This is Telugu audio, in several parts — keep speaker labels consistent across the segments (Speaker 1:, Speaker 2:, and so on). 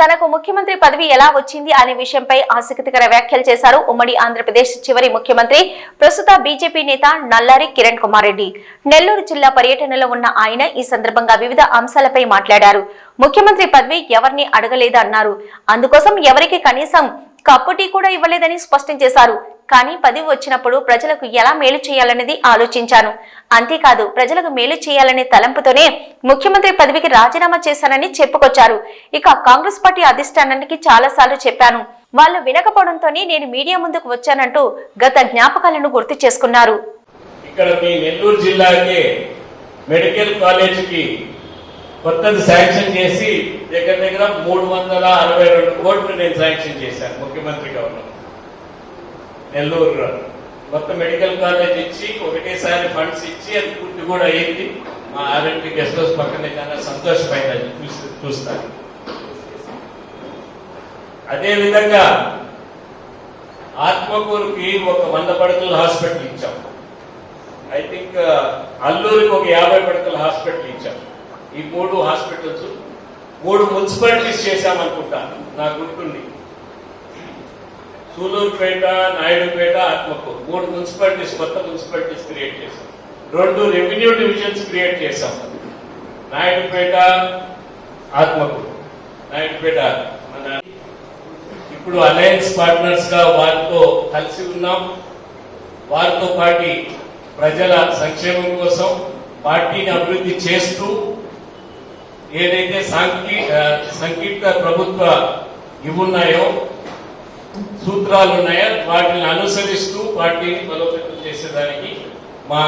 Speaker 1: తనకు ముఖ్యమంత్రి పదవి ఎలా వచ్చింది అనే విషయంపై ఆసక్తికర వ్యాఖ్యలు చేశారు ఉమ్మడి ఆంధ్రప్రదేశ్ చివరి ముఖ్యమంత్రి ప్రస్తుత బీజేపీ నేత నల్లారి కిరణ్ కుమార్ రెడ్డి. నెల్లూరు జిల్లా పర్యటనలో ఉన్న ఆయన ఈ సందర్భంగా వివిధ అంశాలపై మాట్లాడారు. ముఖ్యమంత్రి పదవి ఎవరిని అడగలేదన్నారు. అందుకోసం ఎవరికి కనీసం కప్పు టీ కూడా ఇవ్వలేదని స్పష్టం చేశారు. కానీ పదవి వచ్చినప్పుడు ప్రజలకు ఎలా మేలు చేయాలనేది ఆలోచించాను. అంతేకాదు ప్రజలకు మేలు చేయాలనే తలంపుతోనే ముఖ్యమంత్రి పదవికి రాజీనామా చేశానని చెప్పుకొచ్చారు. ఇక కాంగ్రెస్ పార్టీ అధిష్టానానికి చాలాసార్లు చెప్పాను. వాళ్ళు వినకపోవడంతోనే నేను మీడియా ముందుకు వచ్చానంటూ గత జ్ఞాపకాలను గుర్తు చేసుకున్నారు.
Speaker 2: ఇక్కడ మీ నెల్లూరు జిల్లాకి మెడికల్ కాలేజీకి కొత్తది శాంక్షన్ చేసి దగ్గర దగ్గర మూడు వందల అరవై రెండు కోట్లు నేను శాంక్షన్ చేశాను ముఖ్యమంత్రి ఉన్నప్పుడు నెల్లూరు కొత్త మెడికల్ కాలేజ్ ఇచ్చి ఒకటేసారి ఫండ్స్ ఇచ్చి అది పూర్తి కూడా అయింది. మా ఆర్ఎంపీ గెస్ట్ హౌస్ పక్కనే చాలా సంతోషమైన చూసి చూస్తాను అదేవిధంగా ఆత్మకూరుకి ఒక వంద పడకల హాస్పిటల్ ఇచ్చాం. ఐ థింక్ అల్లూరికి ఒక యాభై పడకల హాస్పిటల్ ఇచ్చాం. ఈ మూడు హాస్పిటల్స్ మూడు మున్సిపాలిటీస్ చేశామనుకుంటాను నాకు గుర్తుంది. సూలూరుపేట నాయుడుపేట ఆత్మకూరు. మూడు మున్సిపాలిటీస్ కొత్త మున్సిపాలిటీస్ క్రియేట్ చేశాం. రెండు రెవెన్యూ డివిజన్స్ క్రియేట్ చేశాం. నాయుడుపేట ఆత్మకూరు. నాయుడుపేట మన ఇప్పుడు అలయన్స్ పార్ట్నర్స్గా వారితో కలిసి ఉన్నాం. వారితో పాటి ప్రజల సంక్షేమం కోసం పార్టీని అభివృద్ధి చేస్తూ ఏదైతే సాంఘీ సంకీర్ణ ప్రభుత్వ ఇవున్నాయో సూత్రాలు ఉన్నాయో? వాటిని అనుసరిస్తూ పార్టీని బలోపేతం చేసేదానికి మా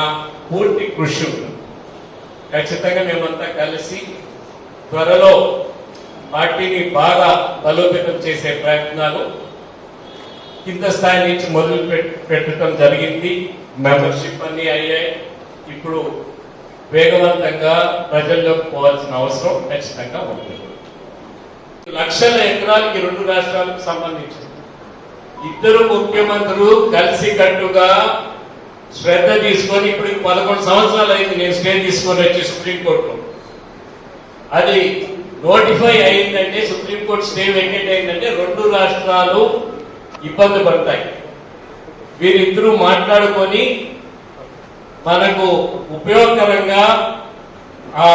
Speaker 2: పూర్తి కృషి ఉంటుంది ఖచ్చితంగా మేమంతా కలిసి త్వరలో పార్టీని బాగా బలోపేతం చేసే ప్రయత్నాలు కింద స్థాయి నుంచి మొదలు పెట్టడం జరిగింది. మెంబర్షిప్ అన్ని అయ్యాయి. ఇప్పుడు వేగవంతంగా ప్రజల్లోకి పోవాల్సిన అవసరం ఖచ్చితంగా ఉంది. లక్షల ఎకరాలకి రెండు రాష్ట్రాలకు సంబంధించింది. ఇద్దరు ముఖ్యమంత్రులు కలిసి కట్టుగా శ్రద్ధ తీసుకొని ఇప్పుడు పదకొండు సంవత్సరాలు అయింది నేను స్టే తీసుకొని వచ్చి సుప్రీంకోర్టులో. అది నోటిఫై అయిందంటే సుప్రీంకోర్టు స్టే వెకేట్ అయిందంటే రెండు రాష్ట్రాలు ఇబ్బంది పడతాయి. వీరిద్దరూ మాట్లాడుకొని మనకు ఉపయోగకరంగా ఆ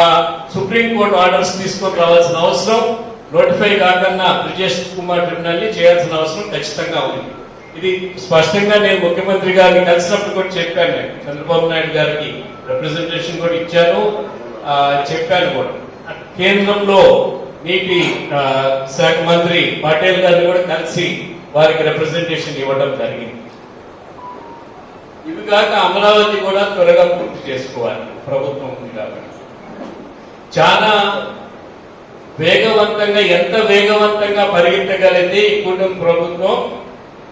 Speaker 2: సుప్రీంకోర్టు ఆర్డర్స్ తీసుకొని రావాల్సిన అవసరం. నోటిఫై కాకుండా బ్రిజేష్ కుమార్ ట్రిబ్యునల్ని చేయాల్సిన అవసరం ఖచ్చితంగా ఉంది. ఇది స్పష్టంగా నేను ముఖ్యమంత్రి గారిని కలిసినప్పుడు కూడా చెప్పాను నేను. చంద్రబాబు నాయుడు గారికి రిప్రజెంటేషన్ కూడా ఇచ్చాను చెప్పాను కూడా. కేంద్రంలో నీటి శాఖ మంత్రి పటేల్ గారిని కూడా కలిసి వారికి రిప్రజెంటేషన్ ఇవ్వడం జరిగింది. ఇవి కాక అమరావతి కూడా త్వరగా పూర్తి చేసుకోవాలి. ప్రభుత్వం ఉంది కాబట్టి. చాలా వేగవంతంగా ఎంత వేగవంతంగా పరిగెత్తగలిగింది ఈ ప్రభుత్వం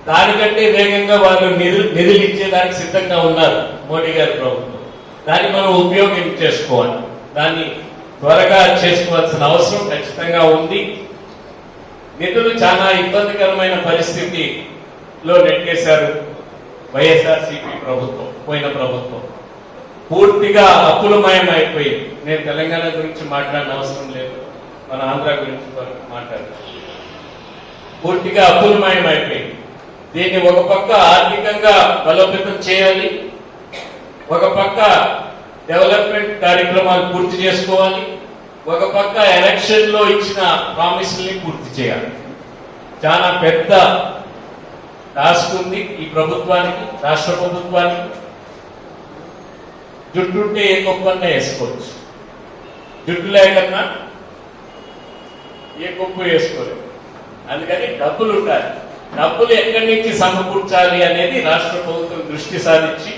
Speaker 2: దానికంటే వేగంగా వాళ్ళు నిధులు నిధులు ఇచ్చేదానికి సిద్ధంగా ఉన్నారు మోడీ గారి ప్రభుత్వం. దాన్ని మనం ఉపయోగం చేసుకోవాలి. దాన్ని త్వరగా చేసుకోవాల్సిన అవసరం ఖచ్చితంగా ఉంది. నిధులు చాలా ఇబ్బందికరమైన పరిస్థితిలో నెట్టేశారు వైఎస్ఆర్సిపి ప్రభుత్వం పోయిన ప్రభుత్వం. పూర్తిగా అప్పులమయం అయిపోయింది నేను తెలంగాణ గురించి మాట్లాడిన అవసరం లేదు. మన ఆంధ్ర గురించి మాట్లాడారు. పూర్తిగా అప్పులమయం అయిపోయింది దీన్ని ఒక పక్క ఆర్థికంగా బలోపేతం చేయాలి ఒక పక్క డెవలప్మెంట్ కార్యక్రమాలు పూర్తి చేసుకోవాలి ఒక పక్క ఎలక్షన్లో ఇచ్చిన ప్రామిస్ని పూర్తి చేయాలి. చాలా పెద్ద టాస్క్ ఉంది ఈ ప్రభుత్వానికి రాష్ట్ర ప్రభుత్వానికి. జుట్టుంటే ఏ గొప్పన్నా వేసుకోవచ్చు. జుట్టు లేకన్నా ఏ కొప్పు వేసుకోలేదు అందుకని డబ్బులు ఉండాలి. డబ్బులు ఎక్కడి నుంచి సమకూర్చాలి అనేది రాష్ట్ర ప్రభుత్వం దృష్టి సారించి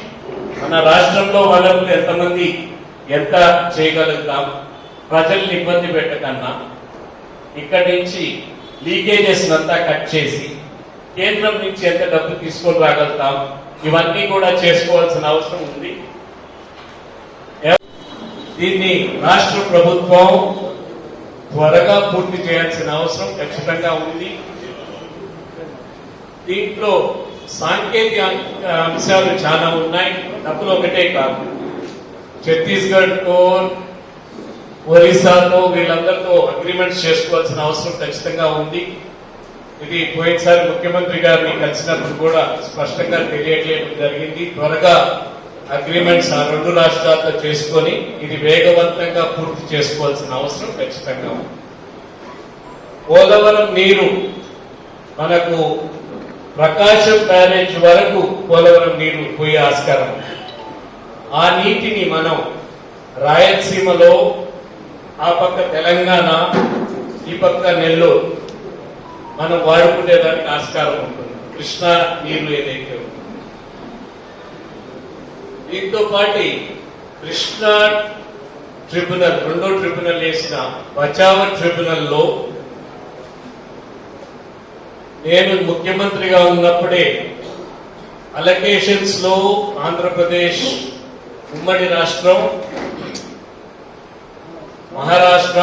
Speaker 2: మన రాష్ట్రంలో వనరులు ఎంతమంది ఎంత చేయగలుగుతాం ప్రజల్ని ఇబ్బంది పెట్టకన్నా ఇక్కడి నుంచి లీకేజెస్ అంతా కట్ చేసి కేంద్రం నుంచి ఎంత డబ్బు తీసుకొని రాగలుగుతాం ఇవన్నీ కూడా చేసుకోవాల్సిన అవసరం ఉంది. దీన్ని రాష్ట్ర ప్రభుత్వం త్వరగా పూర్తి చేయాల్సిన అవసరం ఖచ్చితంగా ఉంది. దీంట్లో సాంకేతిక అంశాలు చాలా ఉన్నాయి. డబ్బులు ఒకటే కాదు. ఛత్తీస్గఢ్ కోర్ ఒరిస్సాతో వీళ్ళందరితో అగ్రిమెంట్స్ చేసుకోవాల్సిన అవసరం ఖచ్చితంగా ఉంది. ఇది పోయినసారి ముఖ్యమంత్రి గారిని కలిసినప్పుడు కూడా స్పష్టంగా తెలియజేయడం జరిగింది. త్వరగా అగ్రిమెంట్స్ ఆ రెండు రాష్ట్రాలతో చేసుకొని ఇది వేగవంతంగా పూర్తి చేసుకోవాల్సిన అవసరం ఖచ్చితంగా ఉంది. పోలవరం నీరు మనకు ప్రకాశం బ్యారేజ్ వరకు పోలవరం నీరు పోయే ఆస్కారం ఆ నీటిని మనం రాయలసీమలో ఆ పక్క తెలంగాణ ఈ పక్క నెల్లూరు మనం వాడుకునేదానికి ఆస్కారం ఉంటుంది. కృష్ణా నీళ్ళు ఏదైతే దీంతో పాటు కృష్ణా ట్రిబ్యునల్ రెండో ట్రిబ్యునల్ వేసిన బచావ ట్రిబ్యునల్లో నేను ముఖ్యమంత్రిగా ఉన్నప్పుడే అలకేషన్స్లో ఆంధ్రప్రదేశ్ ఉమ్మడి రాష్ట్రం మహారాష్ట్ర